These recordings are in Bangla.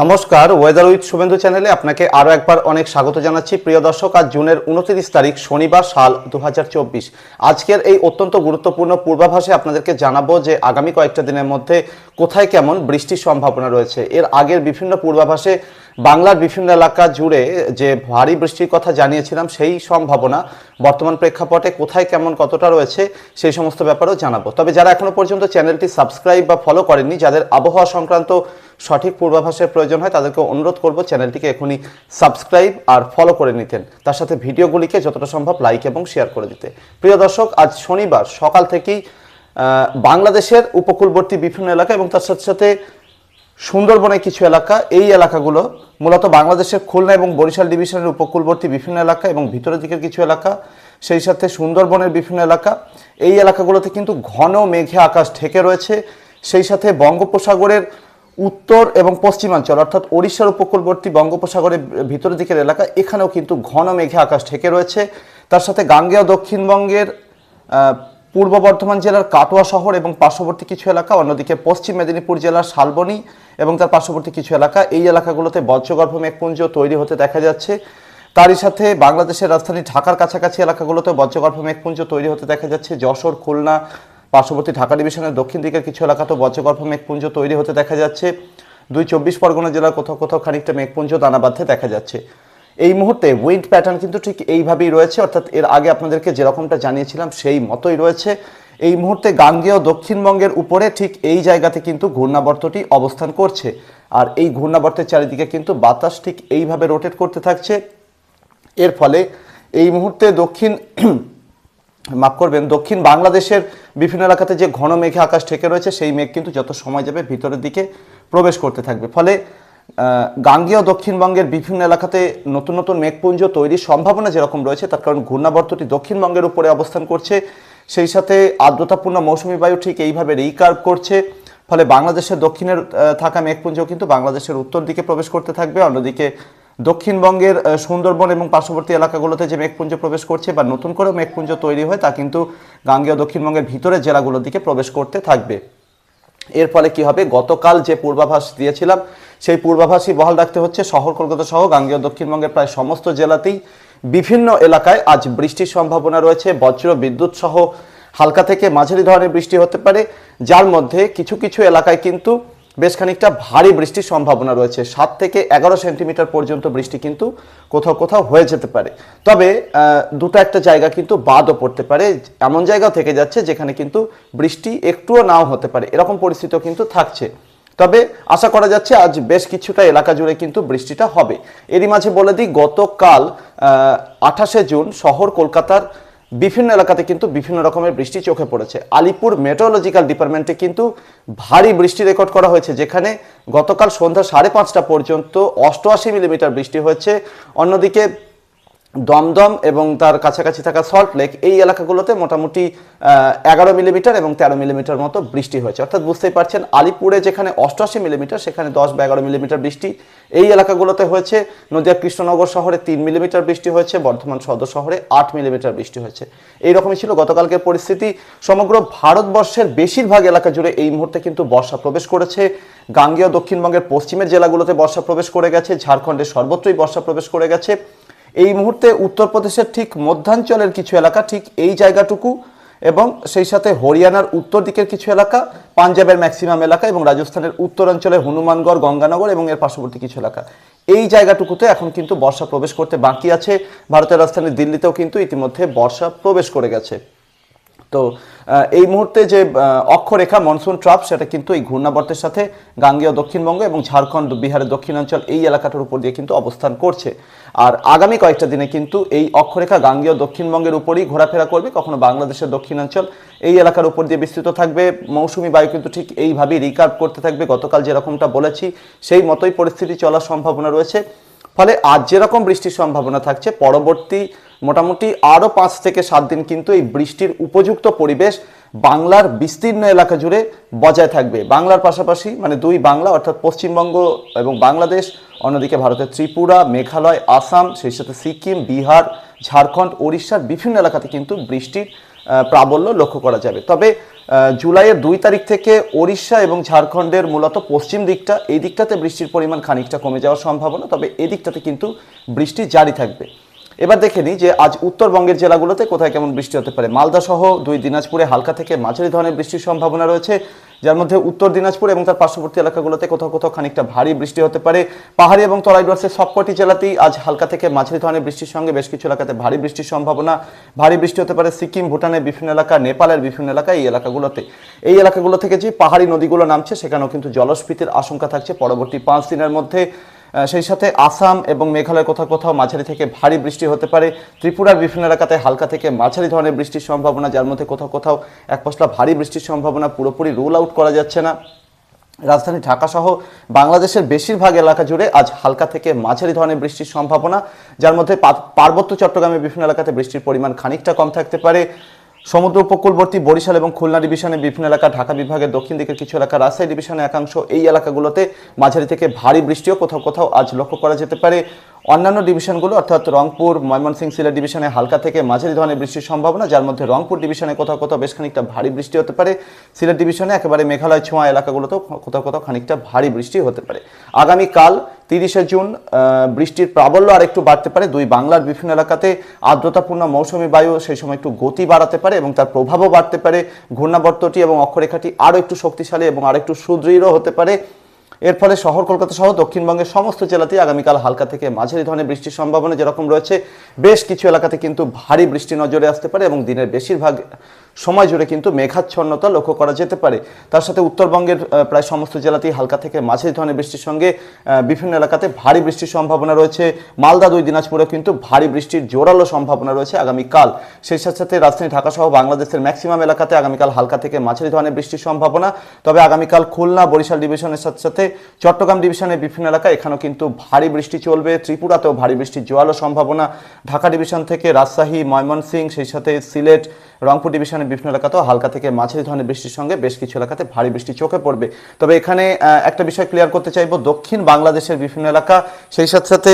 নমস্কার ওয়েদার উইথ শুভেন্দু চ্যানেলে আপনাকে আরও একবার অনেক স্বাগত জানাচ্ছি। প্রিয় দর্শক, আজ জুনের উনত্রিশ তারিখ, শনিবার সাল দু হাজার চব্বিশ। আজকের এই অত্যন্ত গুরুত্বপূর্ণ পূর্বাভাসে আপনাদেরকে জানাব যে আগামী কয়েকটা দিনের মধ্যে কোথায় কেমন বৃষ্টির সম্ভাবনা রয়েছে। এর আগের বিভিন্ন পূর্বাভাসে বাংলার বিভিন্ন এলাকা জুড়ে যে ভারী বৃষ্টির কথা জানিয়েছিলাম, সেই সম্ভাবনা বর্তমান প্রেক্ষাপটে কোথায় কেমন কতটা রয়েছে, সেই সমস্ত ব্যাপারেও জানাব। তবে যারা এখনও পর্যন্ত চ্যানেলটি সাবস্ক্রাইব বা ফলো করেননি, যাদের আবহাওয়া সংক্রান্ত সঠিক পূর্বাভাসের প্রয়োজন হয় তাদেরকে অনুরোধ করব চ্যানেলটিকে এখনই সাবস্ক্রাইব আর ফলো করে নিতেন। তার সাথে ভিডিওগুলিকে যতটা সম্ভব লাইক এবং শেয়ার করে দিতে। প্রিয় দর্শক, আজ শনিবার, সকাল থেকেই বাংলাদেশের উপকূলবর্তী বিভিন্ন এলাকা এবং তার সাথে সাথে সুন্দরবনের কিছু এলাকা, এই এলাকাগুলো মূলত বাংলাদেশের খুলনা এবং বরিশাল ডিভিশনের উপকূলবর্তী বিভিন্ন এলাকা এবং ভিতরের দিকের কিছু এলাকা, সেই সাথে সুন্দরবনের বিভিন্ন এলাকা। এই এলাকাগুলোতে কিন্তু ঘন মেঘে আকাশ ঢেকে রয়েছে। সেই সাথে বঙ্গোপসাগরের উত্তর এবং পশ্চিমাঞ্চল, অর্থাৎ ওড়িশার উপকূলবর্তী বঙ্গোপসাগরের ভিতরের দিকের এলাকা, এখানেও কিন্তু ঘন মেঘে আকাশ ঢেকে রয়েছে। তার সাথে গাঙ্গেয় দক্ষিণবঙ্গের পূর্ব বর্ধমান জেলার কাটোয়া শহর এবং পার্শ্ববর্তী কিছু এলাকা, অন্যদিকে পশ্চিম মেদিনীপুর জেলার শালবনী এবং তার পার্শ্ববর্তী কিছু এলাকা, এই এলাকাগুলোতে বজ্রগর্ভ মেঘপুঞ্জ তৈরি হতে দেখা যাচ্ছে। তারই সাথে বাংলাদেশের রাজধানী ঢাকার কাছাকাছি এলাকাগুলোতে বজ্রগর্ভ মেঘপুঞ্জ তৈরি হতে দেখা যাচ্ছে। যশোর, খুলনা পার্শ্ববর্তী ঢাকা ডিভিশনের দক্ষিণ দিকের কিছু এলাকাতেও বজ্রগর্ভ মেঘপুঞ্জ তৈরি হতে দেখা যাচ্ছে। দুই চব্বিশ পরগনা জেলার কোথাও কোথাও খানিকটা মেঘপুঞ্জ দানা বাঁধতে দেখা যাচ্ছে। এই মুহূর্তে উইন্ড প্যাটার্ন কিন্তু ঠিক এইভাবেই রয়েছে, অর্থাৎ এর আগে আপনাদেরকে যেরকমটা জানিয়েছিলাম সেই মতোই রয়েছে। এই মুহূর্তে গাঙ্গেয় দক্ষিণবঙ্গের উপরে ঠিক এই জায়গাতে কিন্তু ঘূর্ণাবর্তটি অবস্থান করছে। আর এই ঘূর্ণাবর্তের চারিদিকে কিন্তু বাতাস ঠিক এইভাবে রোটেট করতে থাকছে। এর ফলে এই মুহূর্তে দক্ষিণ মাফ করবেন, দক্ষিণ বাংলাদেশের বিভিন্ন এলাকাতে যে ঘন মেঘে আকাশ ঠেকে রয়েছে, সেই মেঘ কিন্তু যত সময় যাবে ভিতরের দিকে প্রবেশ করতে থাকবে। ফলে গাঙ্গেয় দক্ষিণবঙ্গের বিভিন্ন এলাকাতে নতুন নতুন মেঘপুঞ্জ তৈরির সম্ভাবনা যেরকম রয়েছে, তার কারণ ঘূর্ণাবর্তটি দক্ষিণবঙ্গের উপরে অবস্থান করছে। সেই সাথে আর্দ্রতাপূর্ণ মৌসুমী বায়ু ঠিক এইভাবে রিকার্ভ করছে। ফলে বাংলাদেশের দক্ষিণের থাকা মেঘপুঞ্জ কিন্তু বাংলাদেশের উত্তর দিকে প্রবেশ করতে থাকবে। অন্যদিকে দক্ষিণবঙ্গের সুন্দরবন এবং পার্শ্ববর্তী এলাকাগুলোতে যে মেঘপুঞ্জ প্রবেশ করছে বা নতুন করে মেঘপুঞ্জ তৈরি হয়, তা কিন্তু গাঙ্গেয় দক্ষিণবঙ্গের ভিতরের জেলাগুলোর দিকে প্রবেশ করতে থাকবে। এর ফলে কি হবে? গতকাল যে পূর্বাভাস দিয়েছিলাম, সেই পূর্বাভাসই বহাল রাখতে হচ্ছে শহর, কলকাতা সহ গাঙ্গেয় দক্ষিণবঙ্গের প্রায় সমস্ত জেলাতেই। বিভিন্ন এলাকায় আজ বৃষ্টির সম্ভাবনা রয়েছে, বজ্র বিদ্যুৎ সহ হালকা থেকে মাঝারি ধরনের বৃষ্টি হতে পারে, যার মধ্যে কিছু কিছু এলাকায় কিন্তু বেশ খানিকটা ভারী বৃষ্টির সম্ভাবনা রয়েছে। সাত থেকে এগারো সেন্টিমিটার পর্যন্ত বৃষ্টি কিন্তু কোথাও কোথাও হয়ে যেতে পারে। তবে দুটো একটা জায়গা কিন্তু বাদও পড়তে পারে। এমন জায়গাও থেকে যাচ্ছে যেখানে কিন্তু বৃষ্টি একটুও নাও হতে পারে। এরকম পরিস্থিতিও কিন্তু থাকছে। তবে আশা করা যাচ্ছে আজ বেশ কিছুটা এলাকা জুড়ে কিন্তু বৃষ্টিটা হবে। এরই মাঝে বলে দিই, গতকাল আঠাশে জুন শহর কলকাতার বিভিন্ন এলাকাতে কিন্তু বিভিন্ন রকমের বৃষ্টি চোখে পড়েছে। আলিপুর মেট্রোলজিক্যাল ডিপার্টমেন্টে কিন্তু ভারী বৃষ্টি রেকর্ড করা হয়েছে, যেখানে গতকাল সন্ধ্যা সাড়ে পাঁচটা পর্যন্ত অষ্টআশি মিলিমিটার বৃষ্টি হয়েছে। অন্যদিকে দমদম এবং তার কাছাকাছি থাকা সল্ট লেক, এই এলাকাগুলোতে মোটামুটি এগারো মিলিমিটার এবং তেরো মিলিমিটার মতো বৃষ্টি হয়েছে। অর্থাৎ বুঝতেই পারছেন, আলিপুরে যেখানে অষ্টআশি মিলিমিটার, সেখানে দশ বা এগারো মিলিমিটার বৃষ্টি। এই এলাকাগুলোতে হয়েছে, নদিয়া কৃষ্ণনগর শহরে তিন মিলিমিটার বৃষ্টি হয়েছে, বর্ধমান সদর শহরে আট মিলিমিটার বৃষ্টি হয়েছে। এইরকমই ছিল গতকালকের পরিস্থিতি। সমগ্র ভারতবর্ষের বেশিরভাগ এলাকা জুড়ে এই মুহূর্তে কিন্তু বর্ষা প্রবেশ করেছে। গাঙ্গেয় দক্ষিণবঙ্গের পশ্চিমের জেলাগুলোতে বর্ষা প্রবেশ করে গেছে ঝাড়খণ্ডের সর্বত্রই বর্ষা প্রবেশ করে গেছে। এই মুহূর্তে উত্তরপ্রদেশের ঠিক মধ্যাঞ্চলের কিছু এলাকা, ঠিক এই জায়গাটুকু এবং সেই সাথে হরিয়ানার উত্তর দিকের কিছু এলাকা, পাঞ্জাবের ম্যাক্সিমাম এলাকা এবং রাজস্থানের উত্তরাঞ্চলে হনুমানগড় গঙ্গানগর এবং এর পার্শ্ববর্তী কিছু এলাকা। এই জায়গাটুকুতে এখন কিন্তু বর্ষা প্রবেশ করতে বাকি আছে। ভারতের রাজধানী দিল্লিতেও কিন্তু ইতিমধ্যে বর্ষা প্রবেশ করে গেছে। তো এই মুহূর্তে যে অক্ষরেখা মনসুন ট্রাপ, সেটা কিন্তু এই ঘূর্ণাবর্তের সাথে গাঙ্গেয় দক্ষিণবঙ্গ এবং ঝাড়খণ্ড, বিহারের দক্ষিণাঞ্চল এই এলাকাটার উপর দিয়ে কিন্তু অবস্থান করছে। আর আগামী কয়েকটা দিনে কিন্তু এই অক্ষরেখা গাঙ্গেয় দক্ষিণবঙ্গের উপরই ঘোরাফেরা করবে, কখনো বাংলাদেশের দক্ষিণাঞ্চল এই এলাকার উপর দিয়ে বিস্তৃত থাকবে, মৌসুমি বায়ু কিন্তু ঠিক এইভাবেই রিকার্ভ করতে থাকবে, গতকাল যেরকমটা বলেছি, সেই মতোই পরিস্থিতি চলার সম্ভাবনা রয়েছে। ফলে আজ যেরকম বৃষ্টির সম্ভাবনা থাকছে, পরবর্তী মোটামুটি আরও পাঁচ থেকে সাত দিন কিন্তু এই বৃষ্টির উপযুক্ত পরিবেশ বাংলার বিস্তীর্ণ এলাকা জুড়ে বজায় থাকবে। বাংলার পাশাপাশি মানে দুই বাংলা অর্থাৎ পশ্চিমবঙ্গ এবং বাংলাদেশ, অন্যদিকে ভারতের ত্রিপুরা, মেঘালয়, আসাম, সেই সাথে সিকিম, বিহার, ঝাড়খণ্ড, ওড়িশার বিভিন্ন এলাকাতে কিন্তু বৃষ্টির প্রাবল্য লক্ষ্য করা যাবে। তবে জুলাইয়ের দুই তারিখ থেকে ওড়িশা এবং ঝাড়খণ্ডের মূলত পশ্চিম দিকটা, এই দিকটাতে বৃষ্টির পরিমাণ খানিকটা কমে যাওয়ার সম্ভাবনা, তবে এদিকটাতে কিন্তু বৃষ্টি জারি থাকবে। এবার দেখে নিই যে আজ উত্তরবঙ্গের জেলাগুলোতে কোথায় কেমন বৃষ্টি হতে পারে। মালদা সহ দুই দিনাজপুরে হালকা থেকে মাঝারি ধরনের বৃষ্টির সম্ভাবনা রয়েছে, যার মধ্যে উত্তর দিনাজপুর এবং তার পার্শ্ববর্তী এলাকাগুলোতে কোথাও কোথাও খানিকটা ভারী বৃষ্টি হতে পারে। পাহাড়ি এবং তরাই ডুয়ার্সের সবকটি জেলাতেই আজ হালকা থেকে মাঝারি ধরনের বৃষ্টির সঙ্গে বেশ কিছু এলাকাতে ভারী বৃষ্টির সম্ভাবনা। ভারী বৃষ্টি হতে পারে সিকিম, ভুটানের বিভিন্ন এলাকা, নেপালের বিভিন্ন এলাকা এই এলাকাগুলোতে। এই এলাকাগুলো থেকে যে পাহাড়ি নদীগুলো নামছে, সেখানেও কিন্তু জলস্ফীতির আশঙ্কা থাকছে পরবর্তী পাঁচ দিনের মধ্যে। সেই সাথে আসাম এবং মেঘালয় কোথাও কোথাও মাঝারি থেকে ভারী বৃষ্টি হতে পারে। ত্রিপুরার বিভিন্ন এলাকাতে হালকা থেকে মাঝারি ধরনের বৃষ্টির সম্ভাবনা, যার মধ্যে কোথাও কোথাও এক পশলা ভারী বৃষ্টির সম্ভাবনা পুরোপুরি রুল আউট করা যাচ্ছে না। রাজধানী ঢাকা সহ বাংলাদেশের বেশিরভাগ এলাকা জুড়ে আজ হালকা থেকে মাঝারি ধরনের বৃষ্টির সম্ভাবনা, যার মধ্যে পার্বত্য চট্টগ্রামের বিভিন্ন এলাকাতে বৃষ্টির পরিমাণ খানিকটা কম থাকতে পারে। সমুদ্র উপকূলবর্তী বরিশাল এবং খুলনা ডিভিশনের বিভিন্ন এলাকা, ঢাকা বিভাগের দক্ষিণ দিকের কিছু এলাকা, রাজশাহী ডিভিশনের একাংশ এই এলাকাগুলোতে মাঝারি থেকে ভারী বৃষ্টিও কোথাও কোথাও আজ লক্ষ্য করা যেতে পারে। অন্যান্য ডিভিশনগুলো অর্থাৎ রংপুর, ময়মনসিংহ, সিলেট ডিভিশনে হালকা থেকে মাঝারি ধরনের বৃষ্টির সম্ভাবনা, যার মধ্যে রংপুর ডিভিশনে কোথাও কোথাও বেশ খানিকটা ভারী বৃষ্টি হতে পারে। সিলেট ডিভিশনে একেবারে মেঘালয়, ছোঁয়া এলাকাগুলোতেও কোথাও কোথাও খানিকটা ভারী বৃষ্টি হতে পারে। আগামীকাল তিরিশে জুন বৃষ্টির প্রাবল্য আর একটু বাড়তে পারে। দুই বাংলার বিভিন্ন এলাকাতে আর্দ্রতাপূর্ণ মৌসুমি বায়ু সেই সময় একটু গতি বাড়াতে পারে এবং তার প্রভাবও বাড়তে পারে। ঘূর্ণাবর্তটি এবং অক্ষরেখাটি আরও একটু শক্তিশালী এবং আরও একটু সুদৃঢ় হতে পারে। এর ফলে শহর কলকাতা সহ দক্ষিণবঙ্গের সমস্ত জেলাতেই আগামীকাল হালকা থেকে মাঝারি ধরনের বৃষ্টির সম্ভাবনা যেরকম রয়েছে, বেশ কিছু এলাকাতে কিন্তু ভারী বৃষ্টি নজরে আসতে পারে এবং দিনের বেশিরভাগ সময় জুড়ে কিন্তু মেঘাচ্ছন্নতা লক্ষ্য করা যেতে পারে। তার সাথে উত্তরবঙ্গের প্রায় সমস্ত জেলাতেই হালকা থেকে মাঝারি ধরনের বৃষ্টির সঙ্গে বিভিন্ন এলাকাতে ভারী বৃষ্টির সম্ভাবনা রয়েছে। মালদা দুই দিনাজপুরে কিন্তু ভারী বৃষ্টির জোরালো সম্ভাবনা রয়েছে আগামীকাল। সেই সাথে সাথে রাজধানী ঢাকা সহ বাংলাদেশের ম্যাক্সিমাম এলাকাতে আগামীকাল হালকা থেকে মাঝারি ধরনের বৃষ্টির সম্ভাবনা। তবে আগামীকাল খুলনা, বরিশাল ডিভিশনের সাথে সাথে চট্টগ্রাম ডিভিশনের বিভিন্ন এলাকা এখানেও কিন্তু ভারী বৃষ্টি চলবে। ত্রিপুরাতেও ভারী বৃষ্টির জোরালো সম্ভাবনা। ঢাকা ডিভিশন থেকে রাজশাহী, ময়মনসিংহ, সেই সাথে সিলেট, রংপুর ডিভিশনের বিভিন্ন এলাকাতেও হালকা থেকে মাঝারি ধরনের বৃষ্টির সঙ্গে বেশ কিছু এলাকাতে ভারী বৃষ্টি চোখে পড়বে। তবে এখানে একটা বিষয় ক্লিয়ার করতে চাইব, দক্ষিণ বাংলাদেশের বিভিন্ন এলাকা, সেই সাথে সাথে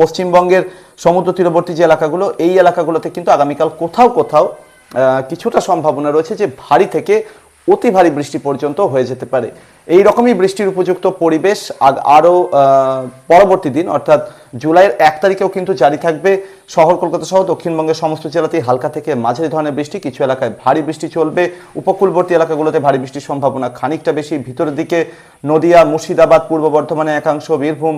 পশ্চিমবঙ্গের সমুদ্র তীরবর্তী যে এলাকাগুলো, এই এলাকাগুলোতে কিন্তু আগামীকাল কোথাও কোথাও কিছুটা সম্ভাবনা রয়েছে যে ভারী থেকে অতি ভারী বৃষ্টি পর্যন্ত হয়ে যেতে পারে। এই রকমই বৃষ্টির উপযুক্ত পরিবেশ আরও পরবর্তী দিন, অর্থাৎ জুলাইয়ের এক তারিখেও কিন্তু জারি থাকবে শহর কলকাতা সহ দক্ষিণবঙ্গের সমস্ত জেলাতেই হালকা থেকে মাঝারি ধরনের বৃষ্টি। কিছু এলাকায় ভারী বৃষ্টি চলবে। উপকূলবর্তী এলাকাগুলোতে ভারী বৃষ্টির সম্ভাবনা খানিকটা বেশি। ভিতরের দিকে নদিয়া, মুর্শিদাবাদ, পূর্ব বর্ধমানে একাংশ, বীরভূম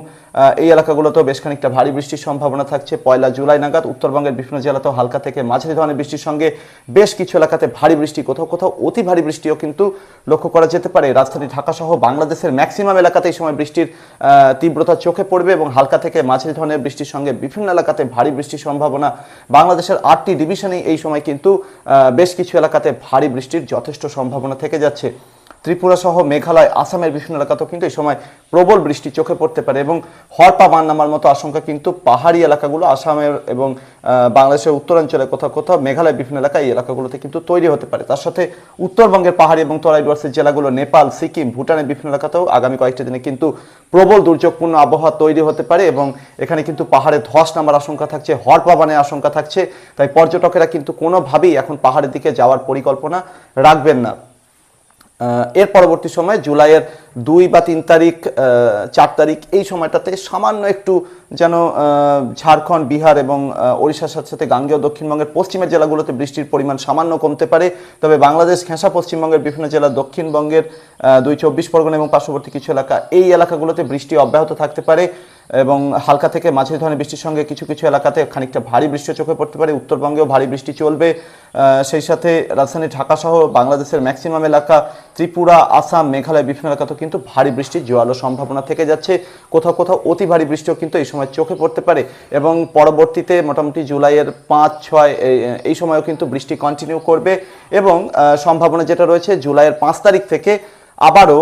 এই এলাকাগুলোতেও বেশ খানিকটা ভারী বৃষ্টির সম্ভাবনা থাকছে। পয়লা জুলাই নাগাদ উত্তরবঙ্গের বিভিন্ন জেলাতেও হালকা থেকে মাঝারি ধরনের বৃষ্টির সঙ্গে বেশ কিছু এলাকাতে ভারী বৃষ্টি। কোথাও কোথাও অতি ভারী বৃষ্টিও কিন্তু লক্ষ্য করা যেতে পারে। রাজধানী ঢাকা সহ বাংলাদেশের ম্যাক্সিমাম এলাকাতে এই সময় বৃষ্টির তীব্রতা চোখে পড়বে এবং হালকা থেকে মাঝারি ধরনের বৃষ্টির সঙ্গে বিভিন্ন এলাকাতে ভারী বৃষ্টির সম্ভাবনা। বাংলাদেশের আটটি ডিভিশনে এই সময় কিন্তু বেশ কিছু এলাকাতে ভারী বৃষ্টির যথেষ্ট সম্ভাবনা থেকে যাচ্ছে। ত্রিপুরা সহ মেঘালয়, আসামের বিভিন্ন এলাকাতেও কিন্তু এই সময় প্রবল বৃষ্টি চোখে পড়তে পারে এবং হরপা বান নামার মতো আশঙ্কা কিন্তু পাহাড়ি এলাকাগুলো, আসামের এবং বাংলাদেশের উত্তরাঞ্চলে কোথাও কোথাও মেঘালয় বিভিন্ন এলাকা এই এলাকাগুলোতে কিন্তু তৈরি হতে পারে। তার সাথে উত্তরবঙ্গের পাহাড়ি এবং তরাই ডুয়ার্সের জেলাগুলো, নেপাল, সিকিম, ভুটানের বিভিন্ন এলাকাতেও আগামী কয়েকটি দিনে কিন্তু প্রবল দুর্যোগপূর্ণ আবহাওয়া তৈরি হতে পারে এবং এখানে কিন্তু পাহাড়ে ধস নামার আশঙ্কা থাকছে, হরপা বানের আশঙ্কা থাকছে। তাই পর্যটকেরা কিন্তু কোনোভাবেই এখন পাহাড়ের দিকে যাওয়ার পরিকল্পনা রাখবেন না। এর পরবর্তী সময়, জুলাইয়ের দুই বা তিন তারিখ চার তারিখ, এই সময়টাতে সামান্য একটু যেন ঝাড়খণ্ড, বিহার এবং ওড়িশার সাথে সাথে গাঙ্গেয় দক্ষিণবঙ্গের পশ্চিমের জেলাগুলোতে বৃষ্টির পরিমাণ সামান্য কমতে পারে। তবে বাংলাদেশ, ঘেঁষা পশ্চিমবঙ্গের বিভিন্ন জেলা দক্ষিণবঙ্গের দুই চব্বিশ পরগনা এবং পার্শ্ববর্তী কিছু এলাকা, এই এলাকাগুলোতে বৃষ্টি অব্যাহত থাকতে পারে। এবং হালকা থেকে মাঝারি ধরনের বৃষ্টির সঙ্গে কিছু কিছু এলাকাতে খানিকটা ভারী বৃষ্টি চোখে পড়তে পারে। উত্তরবঙ্গেও ভারী বৃষ্টি চলবে। সেই সাথে রাজধানী ঢাকা সহ বাংলাদেশের ম্যাক্সিমাম এলাকা ত্রিপুরা, আসাম, মেঘালয় বিভিন্ন এলাকাতেও কিন্তু ভারী বৃষ্টির জোয়ালো সম্ভাবনা থেকে যাচ্ছে। কোথাও কোথাও অতি ভারী বৃষ্টিও কিন্তু এই সময় চোখে পড়তে পারে এবং পরবর্তীতে মোটামুটি জুলাইয়ের পাঁচ, ছয়, এই সময়ও কিন্তু বৃষ্টি কন্টিনিউ করবে এবং সম্ভাবনা যেটা রয়েছে, জুলাইয়ের পাঁচ তারিখ থেকে আবারও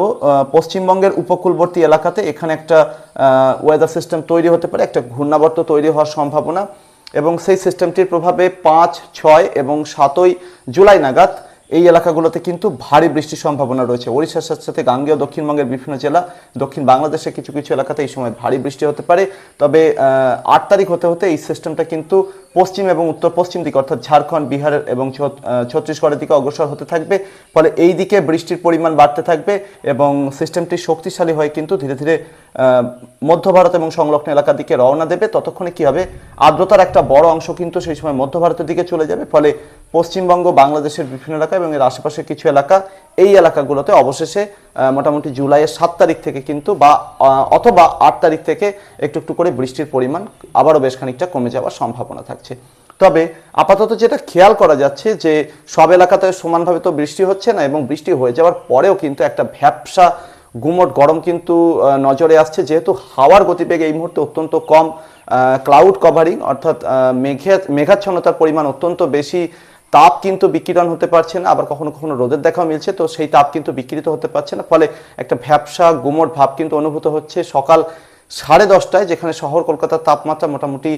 পশ্চিমবঙ্গের উপকূলবর্তী এলাকাতে এখানে একটা ওয়েদার সিস্টেম তৈরি হতে পারে, একটা ঘূর্ণাবর্ত তৈরি হওয়ার সম্ভাবনা এবং সেই সিস্টেমটির প্রভাবে পাঁচ, ছয় এবং সাতই জুলাই নাগাদ এই এলাকাগুলোতে কিন্তু ভারী বৃষ্টির সম্ভাবনা রয়েছে। ওড়িশার সাথে সাথে গাঙ্গেয় দক্ষিণবঙ্গের বিভিন্ন জেলা, দক্ষিণ বাংলাদেশের কিছু কিছু এলাকাতে এই সময় ভারী বৃষ্টি হতে পারে। তবে আট তারিখ হতে হতে এই সিস্টেমটা কিন্তু পশ্চিম এবং উত্তর পশ্চিম দিকে, অর্থাৎ ঝাড়খণ্ড, বিহার এবং ছত- ছত্তিশগড়ের দিকে অগ্রসর হতে থাকবে। ফলে এই দিকে বৃষ্টির পরিমাণ বাড়তে থাকবে এবং সিস্টেমটি শক্তিশালী হয়ে কিন্তু ধীরে ধীরে মধ্য ভারত এবং সংলগ্ন এলাকার দিকে রওনা দেবে। ততক্ষণে কি হবে? আর্দ্রতার একটা বড় অংশ কিন্তু সেই সময় মধ্য ভারতের দিকে চলে যাবে। ফলে পশ্চিমবঙ্গ, বাংলাদেশের বিভিন্ন এলাকা এবং এর আশেপাশের কিছু এলাকা, এই এলাকাগুলোতে অবশেষে মোটামুটি জুলাইয়ের সাত তারিখ থেকে কিন্তু বা অথবা আট তারিখ থেকে একটু একটু করে বৃষ্টির পরিমাণ আবারও বেশ খানিকটা কমে যাওয়ার সম্ভাবনা থাকছে। তবে আপাতত যেটা খেয়াল করা যাচ্ছে যে, সব এলাকাতে সমানভাবে তো বৃষ্টি হচ্ছে না এবং বৃষ্টি হয়ে যাওয়ার পরেও কিন্তু একটা ভ্যাপসা গুমট গরম কিন্তু নজরে আসছে। যেহেতু হাওয়ার গতিবেগ এই মুহূর্তে অত্যন্ত কম ক্লাউড কভারিং অর্থাৎ মেঘে, মেঘাচ্ছন্নতার পরিমাণ অত্যন্ত বেশি তাপ কিন্তু বিকিরণ হতে পারছে না, আবার কখনো কখনো রোদের দেখাও মিলছে, তো সেই তাপ কিন্তু বিকৃত হতে পারছে না, ফলে একটা ভ্যাপসা গুমট ভাব কিন্তু অনুভূত হচ্ছে সকাল সাড়ে দশটায়, যেখানে শহর কলকাতার তাপমাত্রা মোটামুটি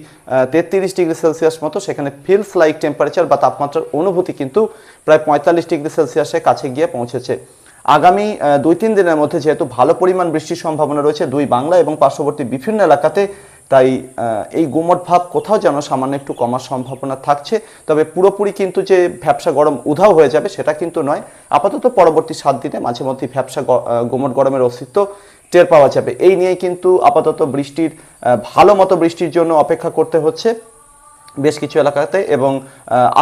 তেত্রিশ ডিগ্রি সেলসিয়াস মতো, সেখানে ফিলস লাইক টেম্পারেচার বা তাপমাত্রার অনুভূতি কিন্তু প্রায় পঁয়তাল্লিশ ডিগ্রি সেলসিয়াসের কাছে গিয়ে পৌঁছেছে। আগামী দুই তিন দিনের মধ্যে যেহেতু ভালো পরিমাণ বৃষ্টির সম্ভাবনা রয়েছে, দুই বাংলা এবং পার্শ্ববর্তী বিভিন্ন এলাকাতে তাই এই গুমট ভাব কোথাও যেন সামান্য একটু কমার সম্ভাবনা থাকছে। তবে পুরোপুরি কিন্তু যে ভ্যাবসা গরম উধাও হয়ে যাবে সেটা কিন্তু নয়। আপাতত পরবর্তী সাত দিনে মাঝে মধ্যে ভ্যাবসা গুমট গরমের অস্তিত্ব টের পাওয়া যাবে। এই নিয়ে কিন্তু আপাতত বৃষ্টির ভালো মতো বৃষ্টির জন্য অপেক্ষা করতে হচ্ছে। বেশ কিছু এলাকাতে এবং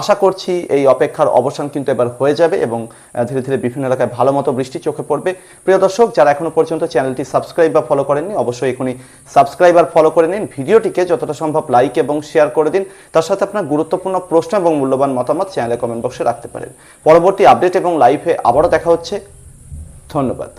আশা করছি এই অপেক্ষার অবসান কিন্তু এবার হয়ে যাবে এবং ধীরে ধীরে বিভিন্ন এলাকায় ভালো মতো বৃষ্টি চোখে পড়বে। প্রিয় দর্শক, যারা এখনও পর্যন্ত চ্যানেলটি সাবস্ক্রাইব বা ফলো করেননি, অবশ্যই এখনই সাবস্ক্রাইব আর ফলো করে নিন। ভিডিওটিকে যতটা সম্ভব লাইক এবং শেয়ার করে দিন। তার সাথে আপনার গুরুত্বপূর্ণ প্রশ্ন এবং মূল্যবান মতামত চ্যানেলে কমেন্ট বক্সে রাখতে পারেন। পরবর্তী আপডেট এবং লাইভে আবারও দেখা হচ্ছে। ধন্যবাদ।